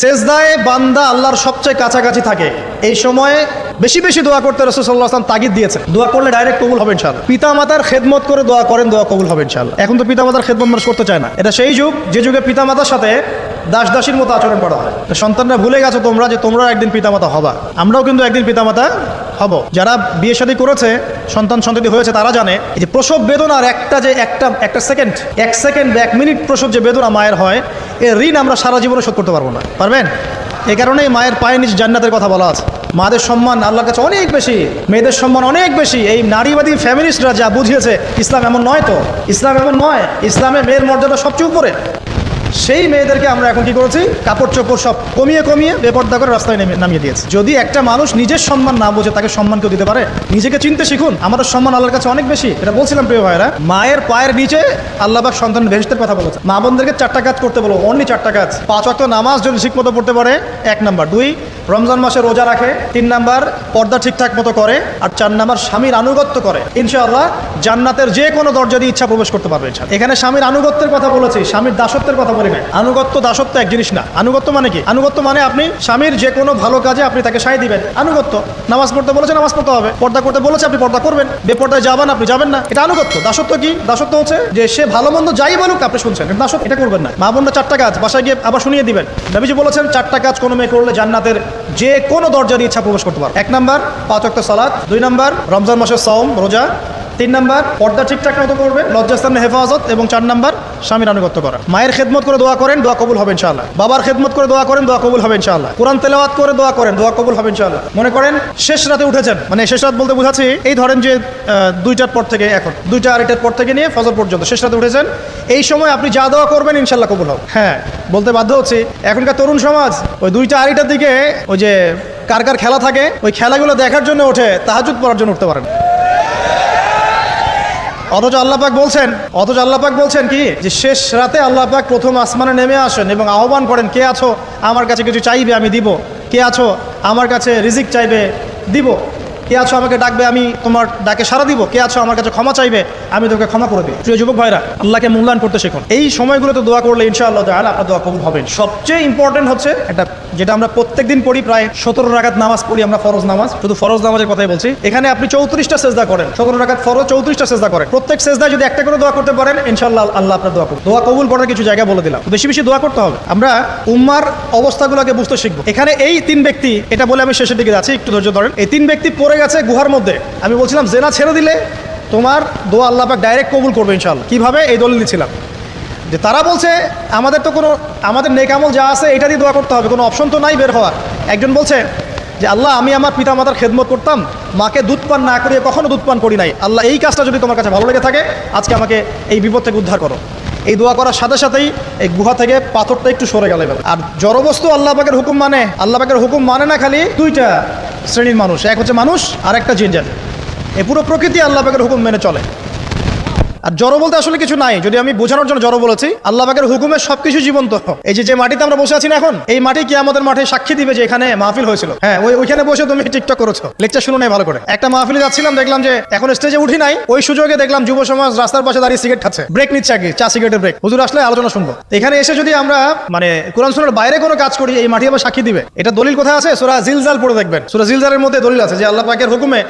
সেজদায় বান্দা আল্লাহর সবচেয়ে কাছাকাছি থাকে। এই সময়ে বেশি বেশি দোয়া করতে রসুল্লাহ আসলাম তাগিদ দিয়েছেন। দোয়া করলে ডাইরেক্ট কবুল হবেন ইনশাল্লাহ পিতা মাতার খেদমত করে দোয়া করেন, দোয়া কবুল হবেন ইনশাল্লাহ এখন তো পিতা মাতার খেদমত মানুষ করতে চায় না। এটা সেই যুগ, যে যুগে পিতা মাতার সাথে দাস দাসীর মতো আচরণ করা হয়। সন্তানরা ভুলে গেছো তোমরা যে তোমরা একদিন পিতামাতা হবা। আমরাও কিন্তু একদিন পিতামাতা হব। যারা বিয়ে শাদী করেছে, সন্তান সন্ততি হয়েছে, তারা জানে যে প্রসব বেদনার একটা যে একটা একটা সেকেন্ড এক সেকেন্ড বা এক মিনিট প্রসব যে বেদনা মায়ের হয়, এর ঋণ আমরা সারা জীবনে শোধ করতে পারব না। পারবেন? এই কারণেই মায়ের পায়ে নিচ জান্নাতের কথা বলা আছে। মাদের সম্মান আল্লাহর কাছে অনেক বেশি, মেয়েদের সম্মান অনেক বেশি। এই নারীবাদী ফ্যামিলিস্টরা যা বুঝিয়েছে, ইসলাম এমন নয় তো? ইসলাম এমন নয়। ইসলামে মেয়ের মর্যাদা সবচেয়ে উপরে। সেই মেয়েদেরকে আমরা এখন কি করেছি? কাপড় চোপড় সব কমিয়ে কমিয়ে বেপর্দা করে রাস্তায় নেমে নামিয়ে দিয়েছে। যদি একটা মানুষ নিজের সম্মান না বোঝে, তাকে সম্মান কেউ দিতে পারে? নিজেকে চিনতে শিখুন। আমাদের সম্মান আল্লাহর কাছে অনেক বেশি। এটা বলছিলাম প্রিয় ভাইরা মায়ের পায়ের নিচে আল্লাহবাক সন্তান ভেস্তের কথা বলেছে মা বোনদেরকে চারটা কাজ করতে বলো অনলি চারটা কাজ। পাঁচ অক্ট নামাজ যদি ঠিক পড়তে পারে, এক নাম্বার। দুই, রমজান মাসে রোজা রাখে। তিন নাম্বার পর্দা ঠিকঠাক মতো করে আর চার নাম্বার স্বামীর আনুগত্য করে। ইনশাআল্লাহ জান্নাতের যে কোনো দরজা দিয়ে ইচ্ছা প্রবেশ করতে পারবে। এখানে স্বামীর আনুগত্যের কথা বলেছি, স্বামীর দাসত্বের কথা বলি নাই। আনুগত্য দাসত্ব এক জিনিস না। আনুগত্য মানে কি? আনুগত্য মানে আপনি স্বামীর যে কোনো ভালো কাজে আপনি তাকে সাই দিবেন। আনুগত্য। নামাজ পড়তে বলেছে, নামাজ পড়তে হবে। পর্দা করতে বলেছে, আপনি পর্দা করবেন। বেপর্দায় যাবেন, আপনি যাবেন না। এটা আনুগত্য। দাসত্ব কি? দাসত্ব হচ্ছে যে সে ভালো মন্দ যাই বলুক, আপনি শুনছেন। দাসত্ব এটা করবেন না। মা বোনরা চারটা কাজ, বাসায় গিয়ে আবার শুনিয়ে দিবেন। নবীজি বলেছেন, চারটা কাজ কোনো মেয়ে করলে জান্নাতের যে কোনো দরজা দিয়ে ইচ্ছা প্রবেশ করতে পারবে। এক নাম্বার পাঁচ অক্ট সালাদ দুই নম্বর রমজান মাসের সওম রোজা। তিন নাম্বার, পর্দা ঠিকঠাক মতো করবে লজ্জাস্থানের হেফাজত এবং চার নাম্বার, স্বামীর আনুগত্য করা। মায়ের খেদমত করে দোয়া করেন, দোয়া কবুল হবে ইনশাআল্লাহ। বাবার খেদমত করে দোয়া করেন, দোয়া কবুল হবে ইনশাআল্লাহ। কোরআন তেলাওয়াত করে দোয়া করেন, দোয়া কবুল হবে ইনশাআল্লাহ। মনে করেন, শেষ রাতে উঠেছেন। মানে শেষ রাত বলতে বোঝাচ্ছি, এই ধরেন যে দুইটার পর থেকে এখন, দুইটা আড়াইটার পর থেকে নিয়ে ফজর পর্যন্ত শেষ রাতে উঠেছেন। এই সময় আপনি যা দোয়া করবেন ইনশাল্লাহ কবুল হবে। হ্যাঁ বলতে বাধ্য হচ্ছি, এখনকার তরুণ সমাজ, ওই দুইটা আড়াইটার দিকে, ওই যে কার কার খেলা থাকে, ওই খেলাগুলো দেখার জন্য ওঠে, তাহাজুদ পড়ার জন্য উঠতে পারেন। অথচ আল্লাহ পাক বলছেন, অথচ আল্লাহ পাক বলছেন কি? যে শেষ রাতে আল্লাহ পাক প্রথম আসমানে নেমে আসেন এবং আহ্বান করেন, কে আছো? আমার কাছে কিছু চাইবে, আমি দিব। কে আছো? আমার কাছে রিজিক চাইবে, দিব। কে আছো আমাকে ডাকবে, আমি তোমার ডাকে সারা দিব। কে আছো আমার কাছে ক্ষমা চাইবে, আমি তোকে ক্ষমা করে দিই প্রিয় যুবক ভাইরা, আল্লাহকে মূল্যায়ন করতে শিখুন। এই সময়গুলোতে দোয়া করলে ইনশাআল্লাহ তাহলে আপনার দোয়া কবুল হবেন সবচেয়ে ইম্পর্টেন্ট হচ্ছে একটা, যেটা আমরা প্রত্যেকদিন পড়ি প্রায় সতেরো রাকাত নামাজ পড়ি আমরা, ফরজ নামাজ। শুধু ফরজ নামাজের কথাই বলছি। এখানে আপনি চৌত্রিশটা সেজদা করেন। সতেরো রাকাত ফরজ চৌত্রিশটা সেজদা করেন। প্রত্যেক সেজদায় যদি একটা করে দোয়া করতে পারেন ইনশাল্লাহ আল্লাহ আপনার দোয়া করুন দোয়া কবুল করার কিছু জায়গা বলে দিলাম। বেশি বেশি দোয়া করতে হবে। আমরা উম্মার অবস্থাগুলোকে বুঝতে শিখব। এখানে এই তিন ব্যক্তি, এটা বলে আমি শেষের দিকে যাচ্ছি, একটু ধৈর্য ধরেন। এই তিন ব্যক্তি পড়ে গেছে গুহার মধ্যে। আমি বলছিলাম, জেনা ছেড়ে দিলে তোমার দোয়া আল্লাহ পাক ডাইরেক্ট কবুল করবে ইনশাল্লাহ কীভাবে? এই দলিল দিচ্ছিলাম যে তারা বলছে, আমাদের তো কোনো, আমাদের নেকামল যা আছে, এটা দিয়ে দোয়া করতে হবে। কোনো অপশন তো নাই বের হওয়ার। একজন বলছে, যে আল্লাহ, আমি আমার পিতা মাতার খেদমত করতাম। মাকে দুধ পান না করিয়ে কখনো দুধ পান করি নাই। আল্লাহ, এই কাজটা যদি তোমার কাছে ভালো লেগে থাকে, আজকে আমাকে এই বিপদ থেকে উদ্ধার করো। এই দোয়া করার সাথে সাথেই এই গুহা থেকে পাথরটা একটু সরে গেল আর জড়বস্তু আল্লাহ পাকের হুকুম মানে আল্লাহ পাকের হুকুম মানে না খালি দুইটা। শ্রেণির মানুষ, এক হচ্ছে মানুষ আর একটা জিনজার এ পুরো প্রকৃতি আল্লাহ পাকের হুকুম মেনে চলে। আর জড়ো বলতে আসলে কিছু নাই। যদি আমি বোঝানোর জন্য জড়ো বলেছি আল্লাহ পাকের হুকুমে সবকিছু জীবন্ত। এই যে যে মাটিতে আমরা বসে আছি না এখন, এই মাটি কি আমাদের মাঠে সাক্ষী দিবে যে এখানে মাহফিল হয়েছিল। হ্যাঁ ওই ওইখানে বসে তুমি টিকটক করেছ। লেকচার শুনো নাই ভালো করে। একটা মাহফিলে যাচ্ছিলাম, দেখলাম যে এখন স্টেজে উঠি নাই। ওই সুযোগে দেখলাম যুব সমাজ রাস্তার পাশে দাঁড়িয়ে সিগারেট খাচ্ছে। ব্রেক নিচ্ছে আগে, চা সিগারেটের ব্রেক হুজুর আসলে আলোচনা শুনব। এখানে এসে যদি আমরা মানে কোরআন সুরের বাইরে কোনো কাজ করি, এই মাটি আবার সাক্ষী দিবে। এটা দলিল কোথায় আছে? সুরা জিলজাল পড়ে দেখবেন। সুরা জিলজালের মধ্যে দলিল আছে যে আল্লাহ পাকের হুকুমে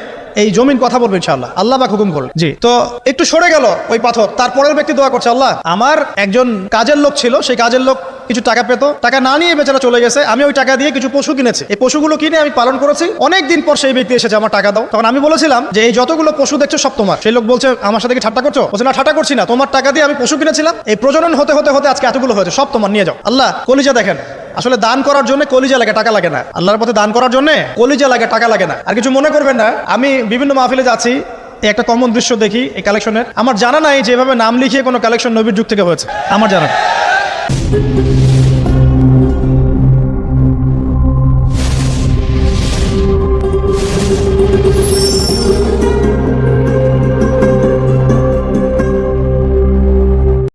এই জমিন কথা বলবে ইনশাআল্লাহ। আল্লাহ পাক হুকুম করল জি। তো একটু সরে গেল ওই পাথর তারপরের ব্যক্তি দোয়া করছে আল্লাহ আমার একজন কাজের লোক ছিল সেই কাজের লোক কিছু টাকা পেত টাকা না নিয়ে বেচারা চলে গেছে আমি ওই টাকা দিয়ে কিছু পশু কিনেছি। এই পশুগুলো কিনে আমি পালন করেছি। অনেক দিন পর সেই ব্যক্তি এসেছে আমার টাকা দাও। তখন আমি বলেছিলাম যে এই যতগুলো পশু দেখছ সব তোমার। সেই লোক বলছে আমার সাথে কি ঠাট্টা করছ? বলছে না ঠাট্টা করছি না। তোমার টাকা দিয়ে আমি পশু কিনেছিলাম। এই প্রজনন হতে হতে হতে আজকে এতগুলো হয়েছে সব তোমার নিয়ে যাও। আল্লাহ কলিজা দেখেন। আসলে দান করার জন্য কলিজা লাগে, টাকা লাগে না। আল্লাহর পথে দান করার জন্য কলিজা লাগে, টাকা লাগে না। আর কিছু মনে করবেন না, আমি বিভিন্ন মাহফিলে যাচ্ছি একটা কমন দৃশ্য দেখি এই কালেকশনের আমার জানা নাই যে এভাবে নাম লিখিয়ে কোনো কালেকশন নবীর যুগ থেকে হয়েছে। আমার জানা।